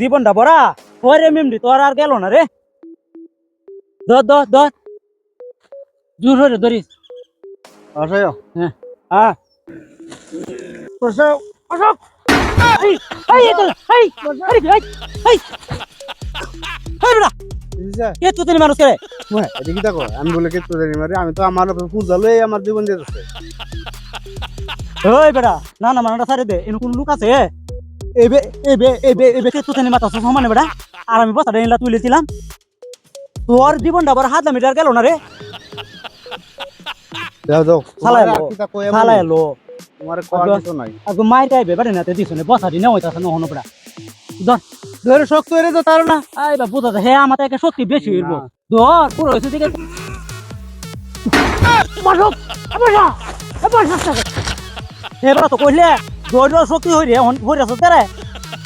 জীবনটা বড়া পরে মেমরি তোর আর গেল না রে। দর দর দর জোর হরে ধরিস আসো। হ্যাঁ। হ্যাঁ অশোক অশোক এই এই এই তো এই আরে এই এই। এই বেটা কে তুই তেনি মানুষ রে? আমি বলে কে তোদের মারি আমি তো আমার পূজা লই আমার জীবন দিতেছে। ওই বেটা না না মানাটা সারে দে এনে কোন লোক আছে? এবে এবে এবে এবে কে মাথা সমানে বেটা আর আমি বসাটা এনলা তুলেছিলাম তোর জীবনটা আবার হাত মিটার গেল না রে? বেটা না তে দিছ নে বসাটি না হইতাছ না বেটা ধর ধরে শক্ত হয়ে তো তার না। আই বা বুঝা হে আমার থেকে শক্তি বেশি হইব। ধর পুরো দিকে হে তো কইলে দৌড় শক্তি হই রে হই আছে তেরে।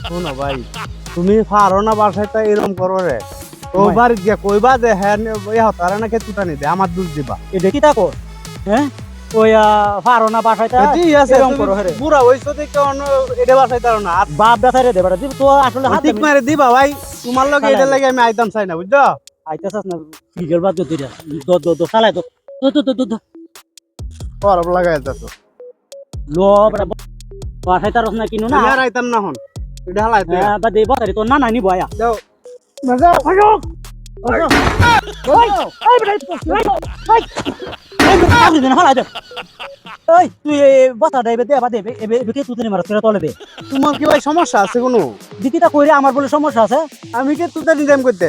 শোনো ভাই তুমি পারো না বাসায় তা এরকম করো রে। তো গিয়া কইবা যে হ্যাঁ তারা না খেতুটা নি দে আমার দুধ দিবা। এটা কি তাকো হ্যাঁ? ওই ফারো না বাসাইতা ঠিক আছে এরকম তুমি করো হেরে। বুড়া হইছো দেখে অন্য এটা বাসায় তারো না বাপ ব্যথা রে দেবাটা দিব তো আসলে হাত ঠিক মারে দিবা ভাই তোমার লগে এটা লাগে আমি আইতাম চাই না বুঝছ? আইতাছাস না ফিগের বাদ দো দো দো দো দো দো দো দো দো। পরব লাগাই যাচ্ছ লো বড় না কিনু না। আর আইতাম না হন। এটা হালাই তুই হ্যাঁ বা দেব তারি তো না না নিব আয়া। দাও। মজা ওই আমি দিন হালাই দে। তুই দেবে দে বা দেবে এবে এবে তুই তোমার কি ভাই সমস্যা আছে কোনো? দিকিটা কইরে আমার বলে সমস্যা আছে। আমি কে তুই নিজাম করতে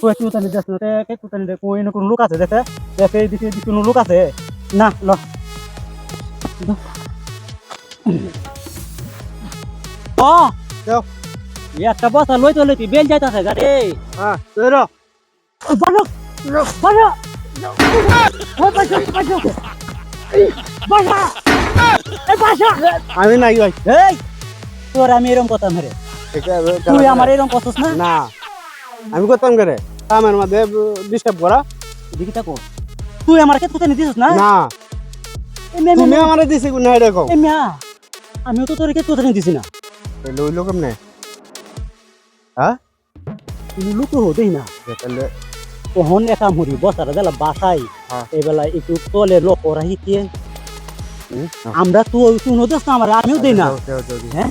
কই তুই তানি দেখ না কে তুই তানি দেখ না কোন লোক আছে দেখে? দেখে দিকে দিকে লোক আছে? না ল। ও একটা বসা লই তো লইতি বেল যাইতাছে গাড়ি হ্যাঁ আমি নাই ভাই। এই তোর আমি এরকম কথা মেরে তুই আমার এরকম করছিস না? না। আমি করতাম করে কামের মধ্যে ডিস্টার্ব করা। দিকে তাকো তুই আমার কে তুই দিছিস না? না। তুমি আমারে দিছি কোন হাইডে কও? এই মিয়া আমিও তো তোর কে তুই দিছি না। তাহলে ওই লোক কেমনে তুমি লুকো হতেই না। তাহলে ওহন একা মুড়ি বসারা দিলা বাসাই হ্যাঁ। একটু তলে লোক ওরা হিতে হুম, আমরা তো তুই নদিস না আমার আমিও দেই না। হ্যাঁ?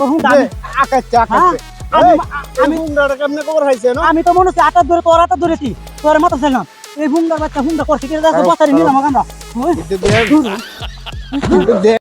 হুম দে, আকাচ্ছে আকাচ্ছে হ্যাঁ, এই, আমি তো মনে হচ্ছে আটা ধরে তোর আটা ধরেছি তোর মাথা ছিলাম এই হুঙ্গার বাচ্চা হুঙ্গা করছে কারো- নিলাম আমরা দে, দে, দে, দে,